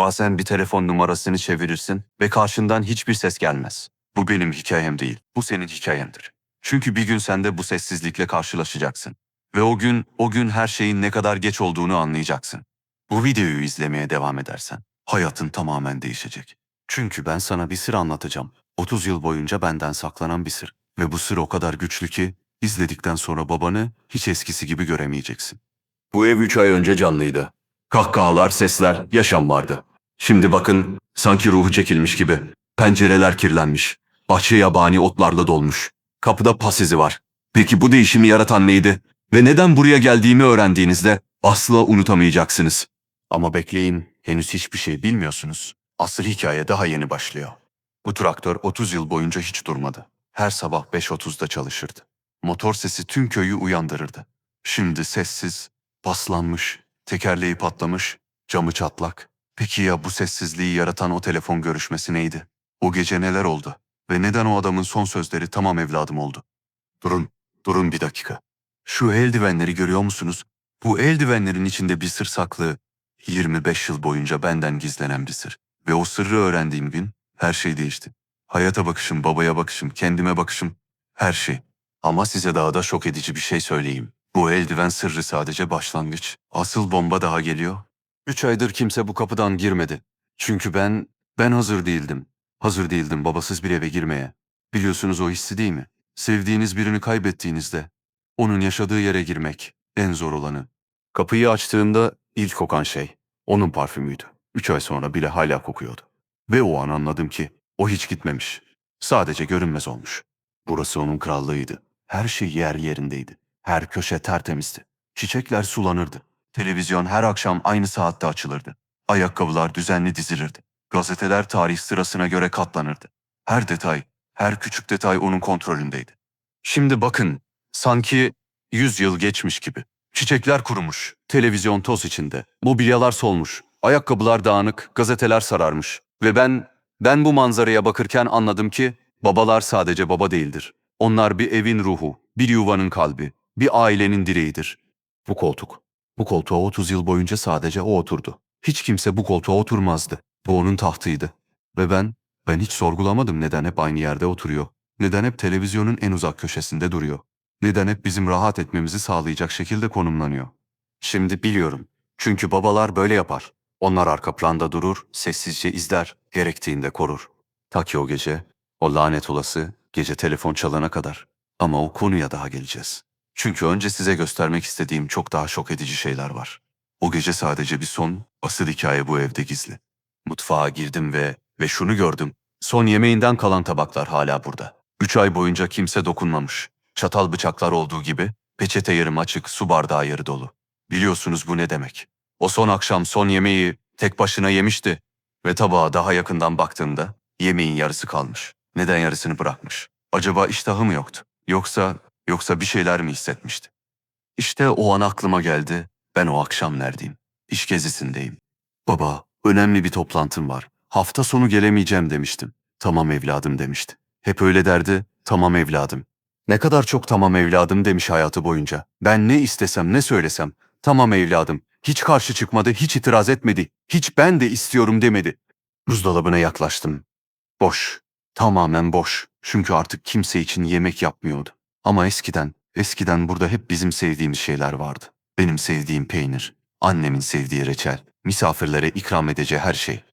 Bazen bir telefon numarasını çevirirsin ve karşından hiçbir ses gelmez. Bu benim hikayem değil, bu senin hikayendir. Çünkü bir gün sen de bu sessizlikle karşılaşacaksın. Ve o gün, o gün her şeyin ne kadar geç olduğunu anlayacaksın. Bu videoyu izlemeye devam edersen hayatın tamamen değişecek. Çünkü ben sana bir sır anlatacağım. 30 yıl boyunca benden saklanan bir sır. Ve bu sır o kadar güçlü ki izledikten sonra babanı hiç eskisi gibi göremeyeceksin. Bu ev 3 ay önce canlıydı. Kahkahalar, sesler, yaşam vardı. Şimdi bakın sanki ruhu çekilmiş gibi. Pencereler kirlenmiş. Bahçe yabani otlarla dolmuş. Kapıda pas izi var. Peki bu değişimi yaratan neydi? Ve neden buraya geldiğimi öğrendiğinizde asla unutamayacaksınız. Ama bekleyin, henüz hiçbir şey bilmiyorsunuz. Asıl hikaye daha yeni başlıyor. Bu traktör 30 yıl boyunca hiç durmadı. Her sabah 5.30'da çalışırdı. Motor sesi tüm köyü uyandırırdı. Şimdi sessiz, paslanmış, tekerleği patlamış, camı çatlak. Peki ya bu sessizliği yaratan o telefon görüşmesi neydi? O gece neler oldu? Ve neden o adamın son sözleri tamam evladım oldu? Durun, durun bir dakika. Şu eldivenleri görüyor musunuz? Bu eldivenlerin içinde bir sır saklı. 25 yıl boyunca benden gizlenen bir sır. Ve o sırrı öğrendiğim gün her şey değişti. Hayata bakışım, babaya bakışım, kendime bakışım, her şey. Ama size daha da şok edici bir şey söyleyeyim. Bu eldiven sırrı sadece başlangıç. Asıl bomba daha geliyor. Üç aydır kimse bu kapıdan girmedi. Çünkü ben, ben hazır değildim. Hazır değildim babasız bir eve girmeye. Biliyorsunuz o hissi değil mi? Sevdiğiniz birini kaybettiğinizde, onun yaşadığı yere girmek en zor olanı. Kapıyı açtığımda ilk kokan şey, onun parfümüydü. Üç ay sonra bile hala kokuyordu. Ve o an anladım ki o hiç gitmemiş. Sadece görünmez olmuş. Burası onun krallığıydı. Her şey yer yerindeydi. Her köşe tertemizdi. Çiçekler sulanırdı. Televizyon her akşam aynı saatte açılırdı. Ayakkabılar düzenli dizilirdi. Gazeteler tarih sırasına göre katlanırdı. Her detay, her küçük detay onun kontrolündeydi. Şimdi bakın, sanki yüz yıl geçmiş gibi. Çiçekler kurumuş, televizyon toz içinde, mobilyalar solmuş, ayakkabılar dağınık, gazeteler sararmış. Ve ben, ben bu manzaraya bakırken anladım ki babalar sadece baba değildir. Onlar bir evin ruhu, bir yuvanın kalbi, bir ailenin direğidir. Bu koltuk. Bu koltuğa 30 yıl boyunca sadece o oturdu. Hiç kimse bu koltuğa oturmazdı. Bu onun tahtıydı. Ve ben, ben hiç sorgulamadım neden hep aynı yerde oturuyor. Neden hep televizyonun en uzak köşesinde duruyor. Neden hep bizim rahat etmemizi sağlayacak şekilde konumlanıyor. Şimdi biliyorum. Çünkü babalar böyle yapar. Onlar arka planda durur, sessizce izler, gerektiğinde korur. Ta ki o gece, o lanet olası gece telefon çalana kadar. Ama o konuya daha geleceğiz. Çünkü önce size göstermek istediğim çok daha şok edici şeyler var. O gece sadece bir son, asıl hikaye bu evde gizli. Mutfağa girdim ve ve şunu gördüm. Son yemeğinden kalan tabaklar hala burada. Üç ay boyunca kimse dokunmamış. Çatal bıçaklar olduğu gibi peçete yarım açık, su bardağı yarı dolu. Biliyorsunuz bu ne demek. O son akşam son yemeği tek başına yemişti ve tabağa daha yakından baktığımda yemeğin yarısı kalmış. Neden yarısını bırakmış? Acaba iştahı mı yoktu? Yoksa yoksa bir şeyler mi hissetmişti? İşte o an aklıma geldi. Ben o akşam neredeyim? İş gezisindeyim. Baba, önemli bir toplantım var. Hafta sonu gelemeyeceğim demiştim. Tamam evladım demişti. Hep öyle derdi. Tamam evladım. Ne kadar çok tamam evladım demiş hayatı boyunca. Ben ne istesem ne söylesem. Tamam evladım. Hiç karşı çıkmadı, hiç itiraz etmedi. Hiç ben de istiyorum demedi. Buzdolabına yaklaştım. Boş. Tamamen boş. Çünkü artık kimse için yemek yapmıyordu. Ama eskiden, eskiden burada hep bizim sevdiğimiz şeyler vardı. Benim sevdiğim peynir, annemin sevdiği reçel, misafirlere ikram edeceği her şey.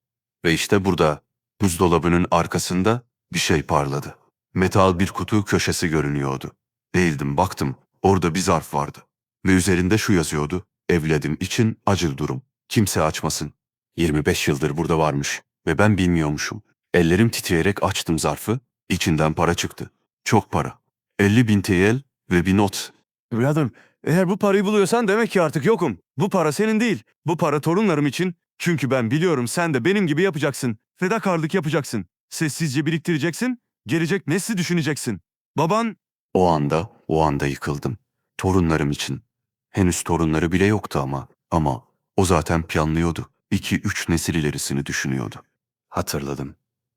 Ve işte burada, buzdolabının arkasında bir şey parladı. Metal bir kutu köşesi görünüyordu. Değildim baktım, orada bir zarf vardı. Ve üzerinde şu yazıyordu. Evladım için acil durum. Kimse açmasın. 25 yıldır burada varmış ve ben bilmiyormuşum. Ellerim titreyerek açtım zarfı. İçinden para çıktı. Çok para. 50 bin TL ve bir not. Evladım, eğer bu parayı buluyorsan demek ki artık yokum. Bu para senin değil. Bu para torunlarım için. Çünkü ben biliyorum sen de benim gibi yapacaksın. Fedakarlık yapacaksın. Sessizce biriktireceksin. Gelecek nesli düşüneceksin. Baban O anda, o anda yıkıldım. Torunlarım için. Henüz torunları bile yoktu ama. Ama o zaten planlıyordu. İki, üç nesil ilerisini düşünüyordu. Hatırladım.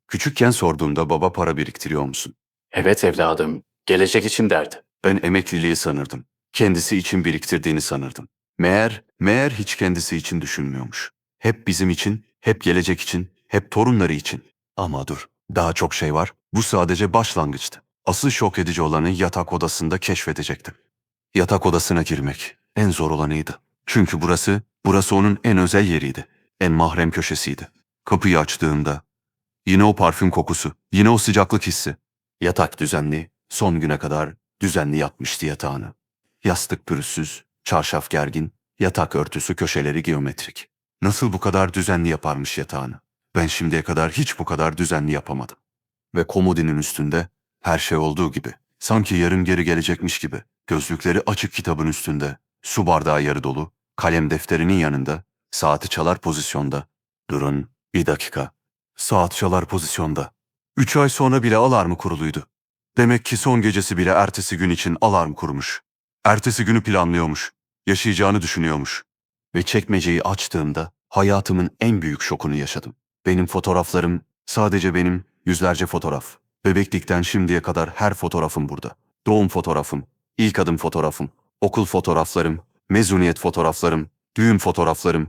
Küçükken sorduğumda baba para biriktiriyor musun? Evet evladım, gelecek için derdi. Ben emekliliği sanırdım. Kendisi için biriktirdiğini sanırdım. Meğer, meğer hiç kendisi için düşünmüyormuş. Hep bizim için, Hep gelecek için, hep torunları için. Ama dur, daha çok şey var. Bu sadece başlangıçtı. Asıl şok edici olanı yatak odasında keşfedecektim. Yatak odasına girmek en zor olanıydı. Çünkü burası, burası onun en özel yeriydi. En mahrem köşesiydi. Kapıyı açtığımda yine o parfüm kokusu, yine o sıcaklık hissi. Yatak düzenli, son güne kadar düzenli yatmıştı yatağını. Yastık pürüzsüz, çarşaf gergin, yatak örtüsü köşeleri geometrik. Nasıl bu kadar düzenli yaparmış yatağını? Ben şimdiye kadar hiç bu kadar düzenli yapamadım. Ve komodinin üstünde her şey olduğu gibi, sanki yarın geri gelecekmiş gibi, gözlükleri açık kitabın üstünde, su bardağı yarı dolu, kalem defterinin yanında, saati çalar pozisyonda. Durun, bir dakika. Saat çalar pozisyonda. Üç ay sonra bile alarmı kuruluydu. Demek ki son gecesi bile ertesi gün için alarm kurmuş. Ertesi günü planlıyormuş. Yaşayacağını düşünüyormuş. Ve çekmeceyi açtığımda hayatımın en büyük şokunu yaşadım. Benim fotoğraflarım sadece benim yüzlerce fotoğraf. Bebeklikten şimdiye kadar her fotoğrafım burada. Doğum fotoğrafım, ilk adım fotoğrafım, okul fotoğraflarım, mezuniyet fotoğraflarım, düğün fotoğraflarım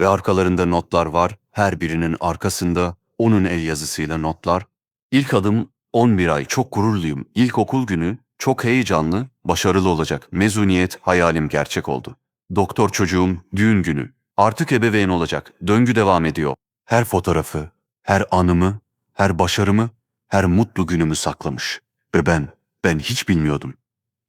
ve arkalarında notlar var. Her birinin arkasında onun el yazısıyla notlar. İlk adım 11 ay çok gururluyum. İlk okul günü çok heyecanlı, başarılı olacak. Mezuniyet hayalim gerçek oldu. Doktor çocuğum düğün günü. Artık ebeveyn olacak. Döngü devam ediyor. Her fotoğrafı, her anımı, her başarımı, her mutlu günümü saklamış. Ve ben, ben hiç bilmiyordum.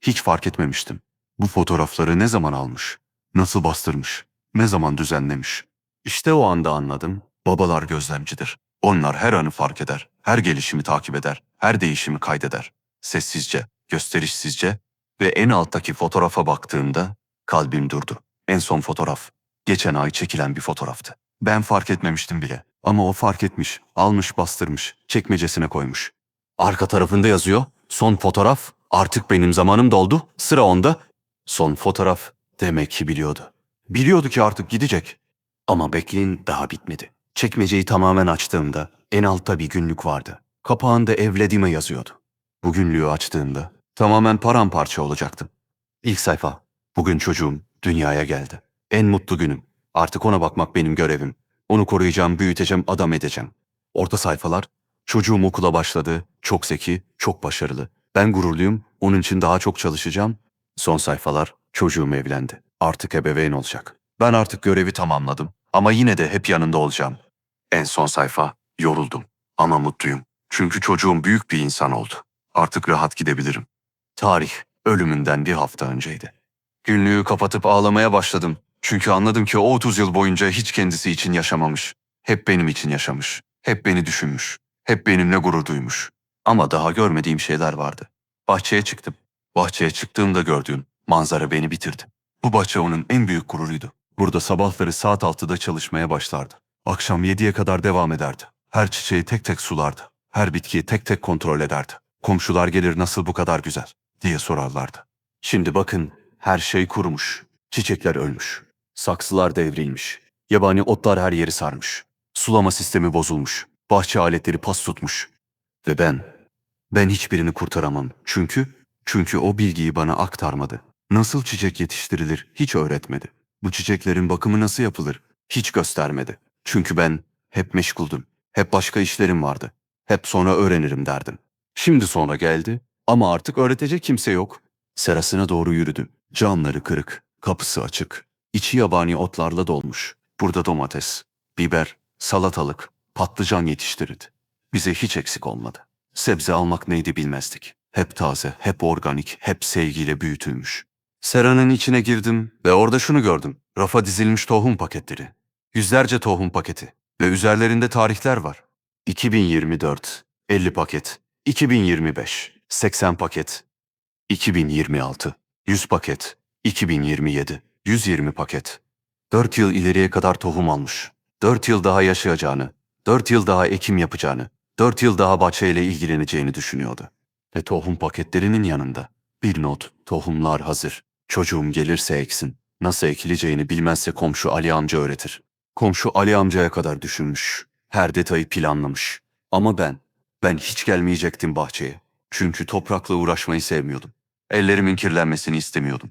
Hiç fark etmemiştim. Bu fotoğrafları ne zaman almış? Nasıl bastırmış? Ne zaman düzenlemiş? İşte o anda anladım. Babalar gözlemcidir. Onlar her anı fark eder. Her gelişimi takip eder. Her değişimi kaydeder. Sessizce, gösterişsizce ve en alttaki fotoğrafa baktığımda kalbim durdu. En son fotoğraf. Geçen ay çekilen bir fotoğraftı. Ben fark etmemiştim bile. Ama o fark etmiş, almış bastırmış, çekmecesine koymuş. Arka tarafında yazıyor, son fotoğraf, artık benim zamanım doldu, sıra onda. Son fotoğraf demek ki biliyordu. Biliyordu ki artık gidecek. Ama bekleyin daha bitmedi. Çekmeceyi tamamen açtığımda en altta bir günlük vardı. Kapağında evlediğime yazıyordu. Bu günlüğü açtığımda tamamen paramparça olacaktım. İlk sayfa. Bugün çocuğum dünyaya geldi. En mutlu günüm. Artık ona bakmak benim görevim. Onu koruyacağım, büyüteceğim, adam edeceğim. Orta sayfalar. Çocuğum okula başladı. Çok zeki, çok başarılı. Ben gururluyum. Onun için daha çok çalışacağım. Son sayfalar. Çocuğum evlendi. Artık ebeveyn olacak. Ben artık görevi tamamladım. Ama yine de hep yanında olacağım. En son sayfa. Yoruldum. Ama mutluyum. Çünkü çocuğum büyük bir insan oldu. Artık rahat gidebilirim. Tarih ölümünden bir hafta önceydi. Günlüğü kapatıp ağlamaya başladım. Çünkü anladım ki o 30 yıl boyunca hiç kendisi için yaşamamış. Hep benim için yaşamış. Hep beni düşünmüş. Hep benimle gurur duymuş. Ama daha görmediğim şeyler vardı. Bahçeye çıktım. Bahçeye çıktığımda gördüğüm manzara beni bitirdi. Bu bahçe onun en büyük gururuydu. Burada sabahları saat 6'da çalışmaya başlardı. Akşam 7'ye kadar devam ederdi. Her çiçeği tek tek sulardı. Her bitkiyi tek tek kontrol ederdi. Komşular gelir nasıl bu kadar güzel diye sorarlardı. Şimdi bakın her şey kurumuş. Çiçekler ölmüş. Saksılar devrilmiş. Yabani otlar her yeri sarmış. Sulama sistemi bozulmuş. Bahçe aletleri pas tutmuş. Ve ben, ben hiçbirini kurtaramam. Çünkü, çünkü o bilgiyi bana aktarmadı. Nasıl çiçek yetiştirilir hiç öğretmedi. Bu çiçeklerin bakımı nasıl yapılır hiç göstermedi. Çünkü ben hep meşguldüm. Hep başka işlerim vardı. Hep sonra öğrenirim derdim. Şimdi sonra geldi ama artık öğretecek kimse yok. Serasına doğru yürüdü. Camları kırık, kapısı açık. İçi yabani otlarla dolmuş. Burada domates, biber, salatalık, patlıcan yetiştirirdi. Bize hiç eksik olmadı. Sebze almak neydi bilmezdik. Hep taze, hep organik, hep sevgiyle büyütülmüş. Seranın içine girdim ve orada şunu gördüm. Rafa dizilmiş tohum paketleri. Yüzlerce tohum paketi ve üzerlerinde tarihler var. 2024, 50 paket. 2025, 80 paket. 2026, 100 paket. 2027, 120 paket. 4 yıl ileriye kadar tohum almış. 4 yıl daha yaşayacağını, 4 yıl daha ekim yapacağını, 4 yıl daha bahçeyle ilgileneceğini düşünüyordu. Ve tohum paketlerinin yanında bir not, tohumlar hazır. Çocuğum gelirse eksin. Nasıl ekileceğini bilmezse komşu Ali amca öğretir. Komşu Ali amcaya kadar düşünmüş. Her detayı planlamış. Ama ben, ben hiç gelmeyecektim bahçeye. Çünkü toprakla uğraşmayı sevmiyordum. Ellerimin kirlenmesini istemiyordum.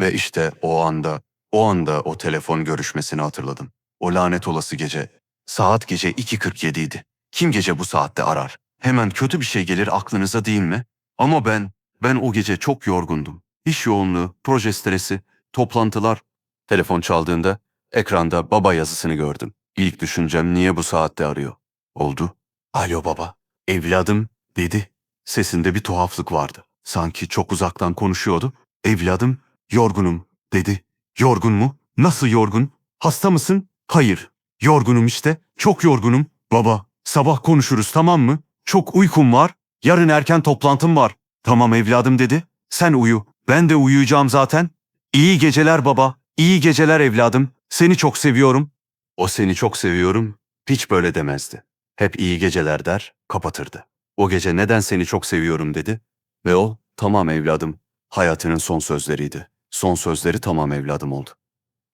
Ve işte o anda, o anda o telefon görüşmesini hatırladım. O lanet olası gece. Saat gece 2.47 idi. Kim gece bu saatte arar? Hemen kötü bir şey gelir aklınıza değil mi? Ama ben, ben o gece çok yorgundum. İş yoğunluğu, proje stresi, toplantılar. Telefon çaldığında ekranda baba yazısını gördüm. İlk düşüncem niye bu saatte arıyor? Oldu. Alo baba. Evladım dedi. Sesinde bir tuhaflık vardı. Sanki çok uzaktan konuşuyordu. Evladım, yorgunum dedi. Yorgun mu? Nasıl yorgun? Hasta mısın? Hayır. Yorgunum işte. Çok yorgunum. Baba, sabah konuşuruz tamam mı? Çok uykum var. Yarın erken toplantım var. Tamam evladım dedi. Sen uyu. Ben de uyuyacağım zaten. İyi geceler baba. İyi geceler evladım. Seni çok seviyorum. O seni çok seviyorum. Hiç böyle demezdi. Hep iyi geceler der, kapatırdı. O gece neden seni çok seviyorum dedi. Ve o, tamam evladım, hayatının son sözleriydi. Son sözleri tamam evladım oldu.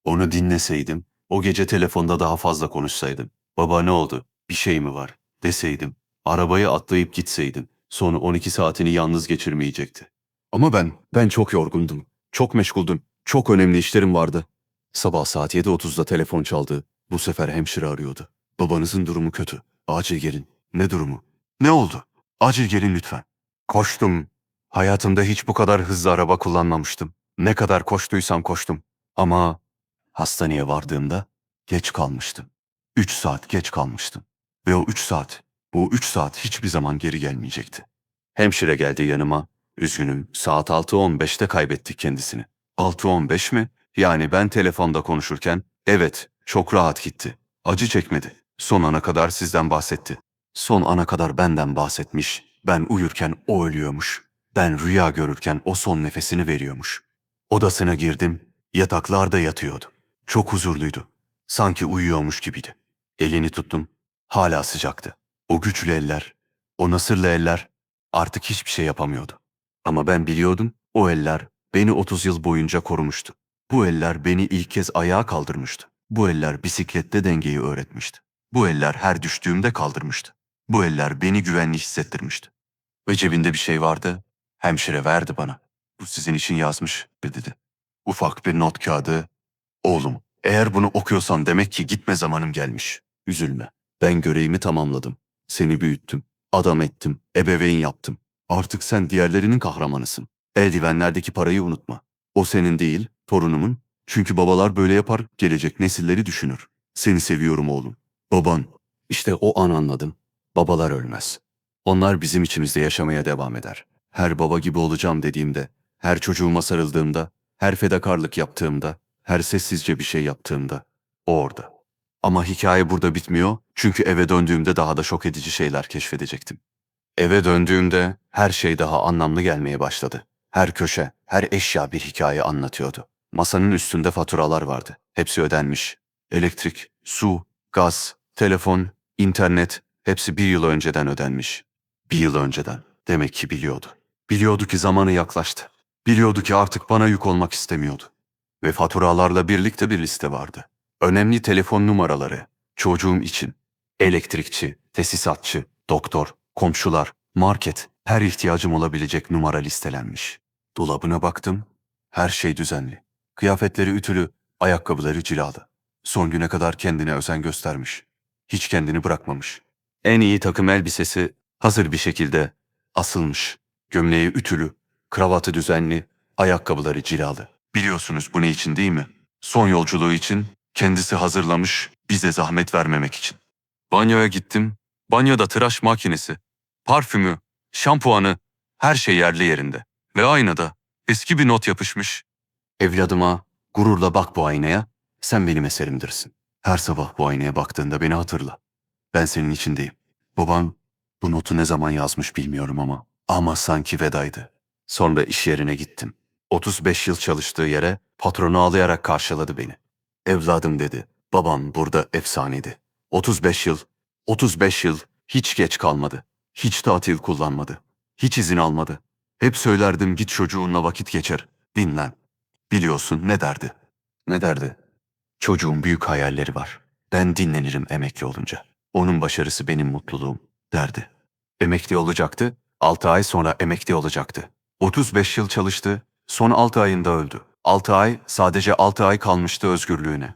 Onu dinleseydim, o gece telefonda daha fazla konuşsaydım. Baba ne oldu, bir şey mi var deseydim. Arabayı atlayıp gitseydim. Son 12 saatini yalnız geçirmeyecekti. Ama ben, ben çok yorgundum. Çok meşguldüm. Çok önemli işlerim vardı. Sabah saat 7.30'da telefon çaldı. Bu sefer hemşire arıyordu. Babanızın durumu kötü. Acil gelin. Ne durumu? Ne oldu? Acil gelin lütfen. Koştum. Hayatımda hiç bu kadar hızlı araba kullanmamıştım. Ne kadar koştuysam koştum. Ama hastaneye vardığımda geç kalmıştım. Üç saat geç kalmıştım. Ve o üç saat, bu üç saat hiçbir zaman geri gelmeyecekti. Hemşire geldi yanıma. Üzgünüm, saat 6.15'te kaybettik kendisini. 6.15 mi? Yani ben telefonda konuşurken, evet, çok rahat gitti. Acı çekmedi. Son ana kadar sizden bahsetti. Son ana kadar benden bahsetmiş. Ben uyurken o ölüyormuş. Ben rüya görürken o son nefesini veriyormuş. Odasına girdim. Yataklarda yatıyordu. Çok huzurluydu. Sanki uyuyormuş gibiydi. Elini tuttum. Hala sıcaktı. O güçlü eller, o nasırlı eller artık hiçbir şey yapamıyordu. Ama ben biliyordum o eller beni 30 yıl boyunca korumuştu. Bu eller beni ilk kez ayağa kaldırmıştı. Bu eller bisiklette dengeyi öğretmişti. Bu eller her düştüğümde kaldırmıştı. Bu eller beni güvenli hissettirmişti. Ve cebinde bir şey vardı. Hemşire verdi bana. Bu sizin için yazmış dedi. Ufak bir not kağıdı. Oğlum, eğer bunu okuyorsan demek ki gitme zamanım gelmiş. Üzülme. Ben görevimi tamamladım. Seni büyüttüm. Adam ettim. Ebeveyn yaptım. Artık sen diğerlerinin kahramanısın. Eldivenlerdeki parayı unutma. O senin değil, torunumun. Çünkü babalar böyle yapar, gelecek nesilleri düşünür. Seni seviyorum oğlum. Baban. İşte o an anladım. Babalar ölmez. Onlar bizim içimizde yaşamaya devam eder. Her baba gibi olacağım dediğimde, her çocuğuma sarıldığımda, her fedakarlık yaptığımda, her sessizce bir şey yaptığımda, o orada. Ama hikaye burada bitmiyor çünkü eve döndüğümde daha da şok edici şeyler keşfedecektim. Eve döndüğümde her şey daha anlamlı gelmeye başladı. Her köşe, her eşya bir hikaye anlatıyordu. Masanın üstünde faturalar vardı. Hepsi ödenmiş. Elektrik, su, gaz, telefon, internet hepsi bir yıl önceden ödenmiş. Bir yıl önceden. Demek ki biliyordu. Biliyordu ki zamanı yaklaştı. Biliyordu ki artık bana yük olmak istemiyordu. Ve faturalarla birlikte bir liste vardı. Önemli telefon numaraları, çocuğum için. Elektrikçi, tesisatçı, doktor, komşular, market, her ihtiyacım olabilecek numara listelenmiş. Dolabına baktım, her şey düzenli. Kıyafetleri ütülü, ayakkabıları cilalı. Son güne kadar kendine özen göstermiş. Hiç kendini bırakmamış. En iyi takım elbisesi hazır bir şekilde asılmış. Gömleği ütülü, kravatı düzenli, ayakkabıları cilalı. Biliyorsunuz bu ne için değil mi? Son yolculuğu için kendisi hazırlamış, bize zahmet vermemek için. Banyoya gittim. Banyoda tıraş makinesi, parfümü, şampuanı, her şey yerli yerinde. Ve aynada eski bir not yapışmış. Evladıma gururla bak bu aynaya, sen benim eserimdirsin. Her sabah bu aynaya baktığında beni hatırla. Ben senin içindeyim. Babam bu notu ne zaman yazmış bilmiyorum ama. Ama sanki vedaydı. Sonra iş yerine gittim. 35 yıl çalıştığı yere patronu ağlayarak karşıladı beni. Evladım dedi. Babam burada efsaneydi. 35 yıl, 35 yıl hiç geç kalmadı. Hiç tatil kullanmadı. Hiç izin almadı. Hep söylerdim git çocuğunla vakit geçir. Dinlen. Biliyorsun ne derdi? Ne derdi? Çocuğun büyük hayalleri var. Ben dinlenirim emekli olunca. Onun başarısı benim mutluluğum derdi. Emekli olacaktı. 6 ay sonra emekli olacaktı. 35 yıl çalıştı. Son 6 ayında öldü. 6 ay sadece 6 ay kalmıştı özgürlüğüne.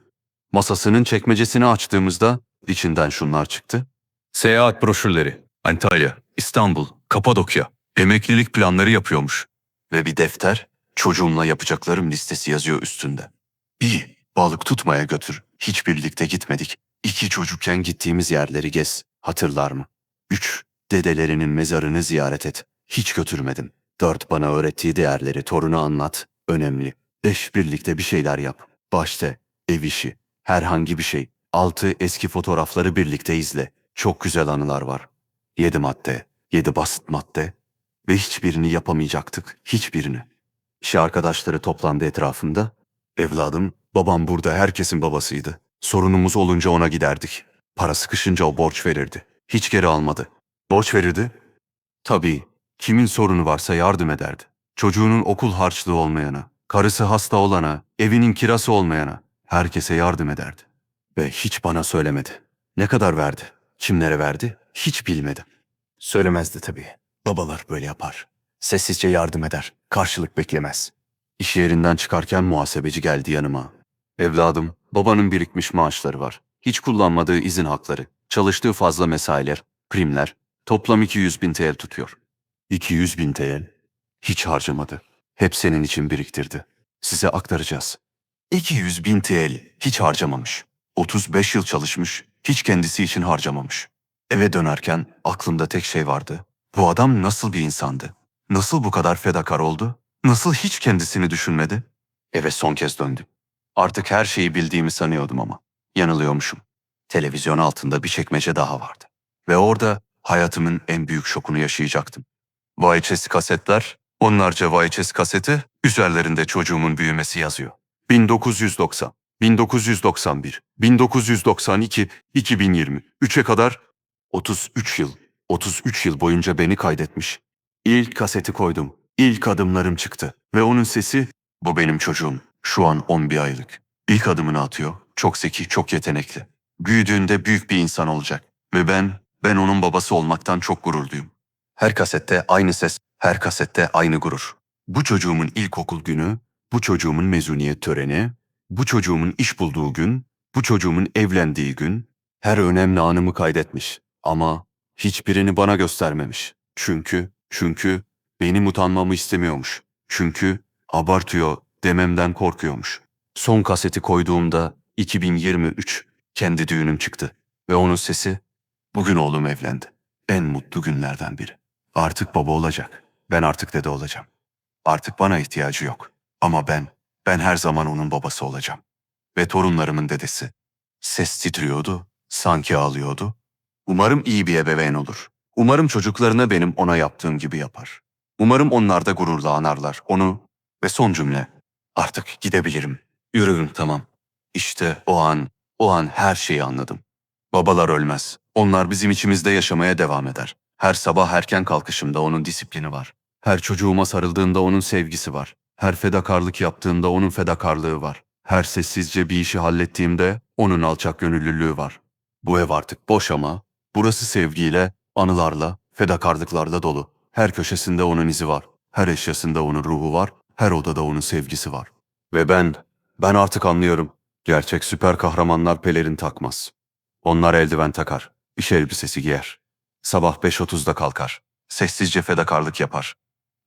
Masasının çekmecesini açtığımızda içinden şunlar çıktı. Seyahat broşürleri. Antalya, İstanbul, Kapadokya. Emeklilik planları yapıyormuş. Ve bir defter, çocuğumla yapacaklarım listesi yazıyor üstünde. Bir, balık tutmaya götür. Hiç birlikte gitmedik. İki, çocukken gittiğimiz yerleri gez. Hatırlar mı? Üç, dedelerinin mezarını ziyaret et. Hiç götürmedim. Dört, bana öğrettiği değerleri torunu anlat. Önemli. Beş, birlikte bir şeyler yap. Başta, ev işi, herhangi bir şey. Altı, eski fotoğrafları birlikte izle. Çok güzel anılar var. Yedi madde, yedi basit madde. Ve hiçbirini yapamayacaktık. Hiçbirini. İş arkadaşları toplandı etrafında. Evladım, babam burada herkesin babasıydı. Sorunumuz olunca ona giderdik. Para sıkışınca o borç verirdi. Hiç geri almadı. Borç verirdi. Tabii, kimin sorunu varsa yardım ederdi. Çocuğunun okul harçlığı olmayana, karısı hasta olana, evinin kirası olmayana herkese yardım ederdi. Ve hiç bana söylemedi. Ne kadar verdi, kimlere verdi hiç bilmedim. Söylemezdi tabii. Babalar böyle yapar. Sessizce yardım eder, karşılık beklemez. İş yerinden çıkarken muhasebeci geldi yanıma. Evladım, babanın birikmiş maaşları var. Hiç kullanmadığı izin hakları, çalıştığı fazla mesailer, primler, toplam 200 bin TL tutuyor. 200 bin TL? Hiç harcamadı. Hep senin için biriktirdi. Size aktaracağız. 200 bin TL hiç harcamamış. 35 yıl çalışmış, hiç kendisi için harcamamış. Eve dönerken aklımda tek şey vardı. Bu adam nasıl bir insandı? Nasıl bu kadar fedakar oldu? Nasıl hiç kendisini düşünmedi? Eve son kez döndüm. Artık her şeyi bildiğimi sanıyordum ama yanılıyormuşum. Televizyon altında bir çekmece daha vardı. Ve orada hayatımın en büyük şokunu yaşayacaktım. VHS kasetler, onlarca VHS kaseti, üzerlerinde çocuğumun büyümesi yazıyor. 1990, 1991, 1992, 2020, 3'e kadar 33 yıl, 33 yıl boyunca beni kaydetmiş. İlk kaseti koydum. İlk adımlarım çıktı. Ve onun sesi, bu benim çocuğum. Şu an 11 aylık. İlk adımını atıyor. Çok zeki, çok yetenekli. Büyüdüğünde büyük bir insan olacak. Ve ben, ben onun babası olmaktan çok gururluyum. Her kasette aynı ses, her kasette aynı gurur. Bu çocuğumun ilkokul günü, bu çocuğumun mezuniyet töreni, bu çocuğumun iş bulduğu gün, bu çocuğumun evlendiği gün, her önemli anımı kaydetmiş. Ama hiçbirini bana göstermemiş. Çünkü, çünkü benim utanmamı istemiyormuş. Çünkü abartıyor dememden korkuyormuş. Son kaseti koyduğumda 2023 kendi düğünüm çıktı. Ve onun sesi, bugün oğlum evlendi. En mutlu günlerden biri. Artık baba olacak. Ben artık dede olacağım. Artık bana ihtiyacı yok. Ama ben, ben her zaman onun babası olacağım. Ve torunlarımın dedesi. Ses titriyordu, sanki ağlıyordu. Umarım iyi bir ebeveyn olur. Umarım çocuklarına benim ona yaptığım gibi yapar. Umarım onlar da gururla anarlar onu. Ve son cümle. Artık gidebilirim. Yürürüm tamam. İşte o an, o an her şeyi anladım. Babalar ölmez. Onlar bizim içimizde yaşamaya devam eder. Her sabah erken kalkışımda onun disiplini var. Her çocuğuma sarıldığında onun sevgisi var. Her fedakarlık yaptığında onun fedakarlığı var. Her sessizce bir işi hallettiğimde onun alçak gönüllülüğü var. Bu ev artık boş ama burası sevgiyle, anılarla, fedakarlıklarla dolu. Her köşesinde onun izi var. Her eşyasında onun ruhu var. Her odada onun sevgisi var. Ve ben, ben artık anlıyorum. Gerçek süper kahramanlar pelerin takmaz. Onlar eldiven takar, iş elbisesi giyer. Sabah 5.30'da kalkar. Sessizce fedakarlık yapar.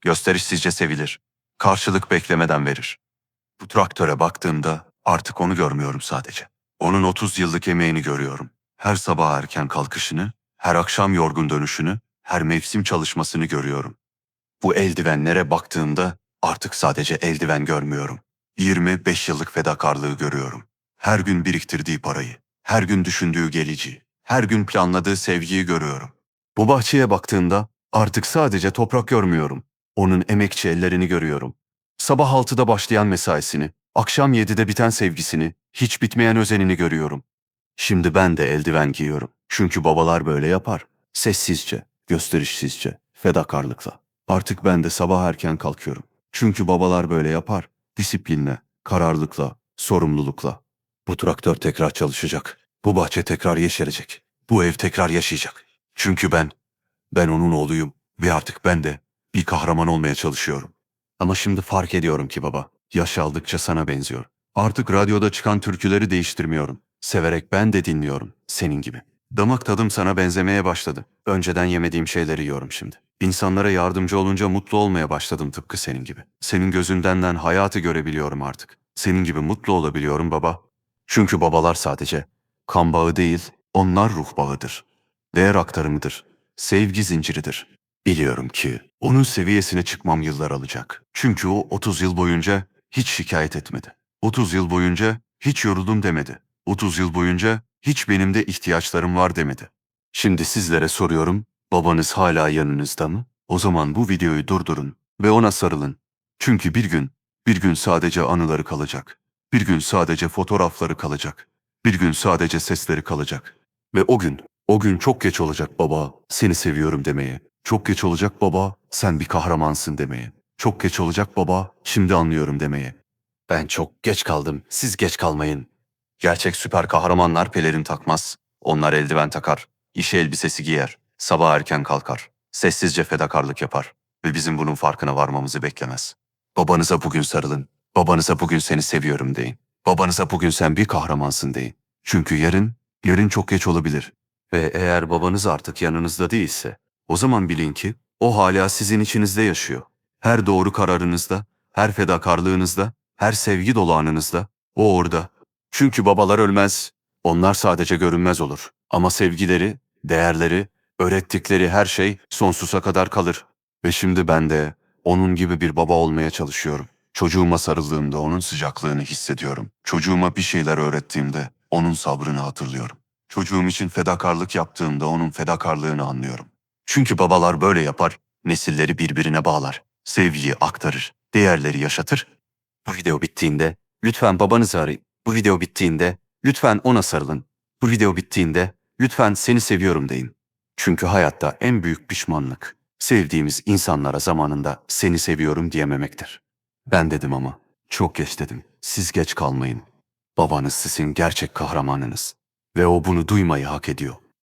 Gösterişsizce sevilir. Karşılık beklemeden verir. Bu traktöre baktığımda artık onu görmüyorum sadece. Onun 30 yıllık emeğini görüyorum. Her sabah erken kalkışını, her akşam yorgun dönüşünü, her mevsim çalışmasını görüyorum. Bu eldivenlere baktığımda artık sadece eldiven görmüyorum. 25 yıllık fedakarlığı görüyorum. Her gün biriktirdiği parayı, her gün düşündüğü geleceği, her gün planladığı sevgiyi görüyorum. Bu bahçeye baktığımda artık sadece toprak görmüyorum. Onun emekçi ellerini görüyorum. Sabah 6'da başlayan mesaisini, akşam 7'de biten sevgisini, hiç bitmeyen özenini görüyorum. Şimdi ben de eldiven giyiyorum. Çünkü babalar böyle yapar. Sessizce, gösterişsizce, fedakarlıkla. Artık ben de sabah erken kalkıyorum. Çünkü babalar böyle yapar. Disiplinle, kararlılıkla, sorumlulukla. Bu traktör tekrar çalışacak. Bu bahçe tekrar yeşerecek. Bu ev tekrar yaşayacak. Çünkü ben, ben onun oğluyum ve artık ben de bir kahraman olmaya çalışıyorum. Ama şimdi fark ediyorum ki baba, yaş aldıkça sana benziyor. Artık radyoda çıkan türküleri değiştirmiyorum. Severek ben de dinliyorum senin gibi. Damak tadım sana benzemeye başladı. Önceden yemediğim şeyleri yiyorum şimdi. İnsanlara yardımcı olunca mutlu olmaya başladım tıpkı senin gibi. Senin gözündenden hayatı görebiliyorum artık. Senin gibi mutlu olabiliyorum baba. Çünkü babalar sadece kan bağı değil, onlar ruh bağıdır. Değer aktarımıdır. Sevgi zinciridir. Biliyorum ki onun seviyesine çıkmam yıllar alacak. Çünkü o 30 yıl boyunca hiç şikayet etmedi. 30 yıl boyunca hiç yoruldum demedi. 30 yıl boyunca hiç benim de ihtiyaçlarım var demedi. Şimdi sizlere soruyorum, babanız hala yanınızda mı? O zaman bu videoyu durdurun ve ona sarılın. Çünkü bir gün, bir gün sadece anıları kalacak. Bir gün sadece fotoğrafları kalacak. Bir gün sadece sesleri kalacak. Ve o gün, o gün çok geç olacak baba, seni seviyorum demeye. Çok geç olacak baba, sen bir kahramansın demeye. Çok geç olacak baba, şimdi anlıyorum demeye. Ben çok geç kaldım, siz geç kalmayın. Gerçek süper kahramanlar pelerin takmaz. Onlar eldiven takar, iş elbisesi giyer, sabah erken kalkar, sessizce fedakarlık yapar ve bizim bunun farkına varmamızı beklemez. Babanıza bugün sarılın, babanıza bugün seni seviyorum deyin. Babanıza bugün sen bir kahramansın deyin. Çünkü yarın, yarın çok geç olabilir. Ve eğer babanız artık yanınızda değilse, o zaman bilin ki o hala sizin içinizde yaşıyor. Her doğru kararınızda, her fedakarlığınızda, her sevgi dolu anınızda, o orada. Çünkü babalar ölmez, onlar sadece görünmez olur. Ama sevgileri, değerleri, öğrettikleri her şey sonsuza kadar kalır. Ve şimdi ben de onun gibi bir baba olmaya çalışıyorum. Çocuğuma sarıldığımda onun sıcaklığını hissediyorum. Çocuğuma bir şeyler öğrettiğimde onun sabrını hatırlıyorum. Çocuğum için fedakarlık yaptığımda onun fedakarlığını anlıyorum. Çünkü babalar böyle yapar, nesilleri birbirine bağlar, sevgiyi aktarır, değerleri yaşatır. Bu video bittiğinde lütfen babanızı arayın. Bu video bittiğinde lütfen ona sarılın. Bu video bittiğinde lütfen seni seviyorum deyin. Çünkü hayatta en büyük pişmanlık sevdiğimiz insanlara zamanında seni seviyorum diyememektir. Ben dedim ama çok geç dedim. Siz geç kalmayın. Babanız sizin gerçek kahramanınız ve o bunu duymayı hak ediyor.